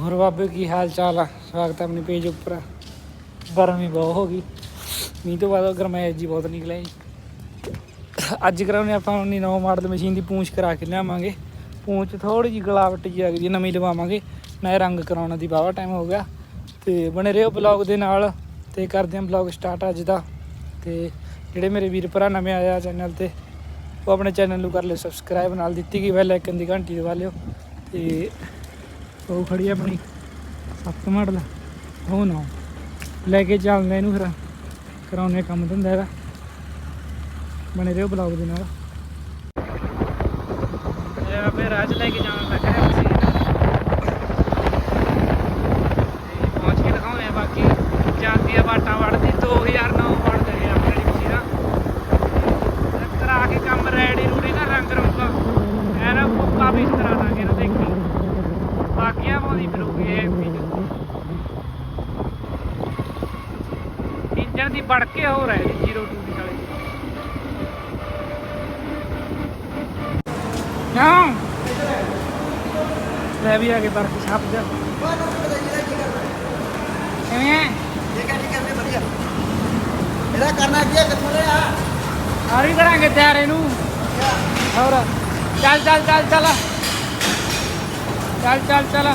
ਹੋਰ ਬਾਬੇ ਕੀ ਹਾਲ ਚਾਲ ਆ? ਸਵਾਗਤ ਹੈ ਆਪਣੇ ਪੇਜ ਉੱਪਰ। ਗਰਮੀ ਬਹੁਤ ਹੋ ਗਈ। ਮੀਂਹ ਤੋਂ ਬਾਅਦ ਗਰਮੈਸ਼ ਜੀ ਬਹੁਤ ਨਿਕਲਿਆ ਜੀ। ਅੱਜ ਕਰਾਉਣੇ ਆਪਾਂ ਆਪਣੀ ਨਵਾਂ ਮਾਡਲ ਮਸ਼ੀਨ ਦੀ ਪੂੰਛ ਕਰਾ ਕੇ ਲਿਆਵਾਂਗੇ। ਪੂੰਛ ਥੋੜੀ ਜਿਹੀ ਗਲਾਵਟ ਜੀ ਆ ਗਈ ਨਵੀਂ ਲਵਾਵਾਂਗੇ। ਨਾ ਰੰਗ ਕਰਾਉਣ ਦੀ ਬਾਵਾ ਟਾਈਮ ਹੋ ਗਿਆ। ਤੇ ਬਣੇ ਰਹੋ ਬਲੌਗ ਦੇ ਨਾਲ। ਤੇ ਕਰਦੇ ਹਾਂ ਬਲੌਗ ਸਟਾਰਟ ਅੱਜ ਦਾ। ਤੇ ਜਿਹੜੇ ਮੇਰੇ ਵੀਰ ਭਰਾ ਨਵੇਂ ਆਇਆ ਚੈਨਲ ਤੇ, ਉਹ ਆਪਣੇ ਚੈਨਲ ਨੂੰ ਕਰ ਲਿਓ ਸਬਸਕ੍ਰਾਈਬ ਨਾਲ ਦਿੱਤੀ ਗਈ ਬੈਲ ਆਈਕਨ ਦੀ ਘੰਟੀ ਦਬਾ ਲਿਓ। ਤੇ ਉਹ ਖੜੀ ਆਪਣੀ। ਸੱਤ ਮਾਡਲ ਉਹ ਨਾ। ਲੈ ਕੇ ਚੱਲਦੇ ਇਹਨੂੰ ਫਿਰ। ਕਰਾਉਣੇ ਕੰਮ ਧੰਦਾ ਇਹਦਾ। ਬਣੇ ਰਹੋ ਬਲੌਗ ਦੇ ਨਾਲ। ਇਹ ਫਿਰ ਰਾਜ ਲੈ ਕੇ ਜਾਣ ਲੱਗ ਰਿਹਾ ਅਸੀਂ ਤੇ ਪਹੁੰਚ ਕੇ ਦਿਖਾਉਂਦੇ ਆ ਬਾਕੀ। ਜਾਂਦੀ ਆ ਬਾਟਾ ਵੜਦੀ 2009 ਵੜਦੇ ਨੇ ਆਪਣੀ ਮਸ਼ੀਨ ਦਾ ਕਰਾ ਕੇ ਕੰਮ ਰੈਡੀ ਰੂੜੀ ਨਾ ਰੰਗ ਰੰਗਾ ਐਨਾ ਪੱਕਾ ਵੀ ਕਰਾ ਦਾਂਗੇ ਨਾ ਦੇਖੀ ਬਾਕੀਆਂ ਪਾਉਂਦੀ ਫਿਰੂਗੀ ਇਹ ਇੰਜਣ ਦੀ ਵੜ ਕੇ ਹੋ ਰਿਹਾ ਜੀ 02 ਦੀ ਸਾਲੇ ਕਿਉਂ? ਲੈ ਵੀ ਆ ਕੇ ਬਰਫ ਇਹਦਾ ਕਰਨਾ ਕੀ ਹੈ ਕਿੱਥੋਂ ਲਿਆ ਆਰੀ ਕਰਾਂਗੇ ਤਿਆਰ ਇਹਨੂੰ। ਹੋਰ। ਚੱਲ ਚੱਲ ਚੱਲ ਚੱਲ। ਚੱਲ ਚੱਲ ਚੱਲ।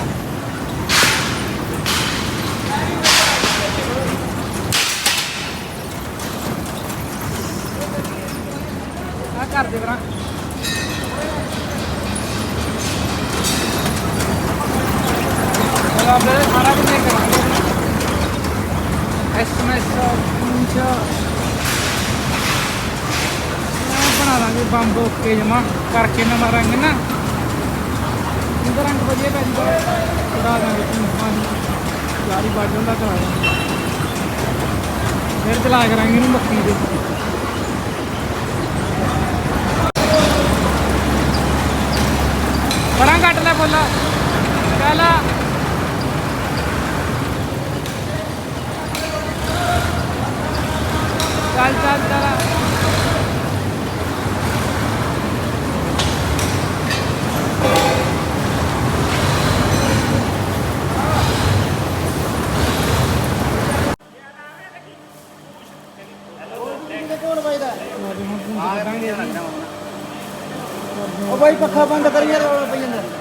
ਆ ਕਰ ਦੇ ਬਰਾ ਆਪਣੇ ਸਾਰਾ ਕੁਝ ਕਰਾਂਗੇ ਐਸਐਮਐਸ ਪੁੰਚਾ ਬਣਾ ਲਾਂਗੇ ਬੰਬ ਓਕੇ ਜਮਾ ਕਰਕੇ ਨਾ ਮਾਰਾਂਗੇ ਨਾ। ਇਹਦਾ ਰੰਗ ਵਧੀਆ ਪੈ ਜੂਗਾ। ਕਰਾ ਦਾਂਗੇ ਪੰਜ ਯਾਰੀ ਬਾਜੋਂ ਦਾ ਕਰਾ ਦਾਂਗੇ ਫਿਰ ਚਲਾ ਕਰਾਂਗੇ ਇਹਨੂੰ ਮੱਕੀ ਦੇ। ਬੜਾ ਕੱਟ ਚੱਲ ਚੱਲ ਚੱਲ। ਉਹ ਬਾਈ ਪੱਖਾ ਬੰਦ ਕਰੀ ਯਾਰ ਰੌਲਾ ਪਈ ਜਾਂਦਾ।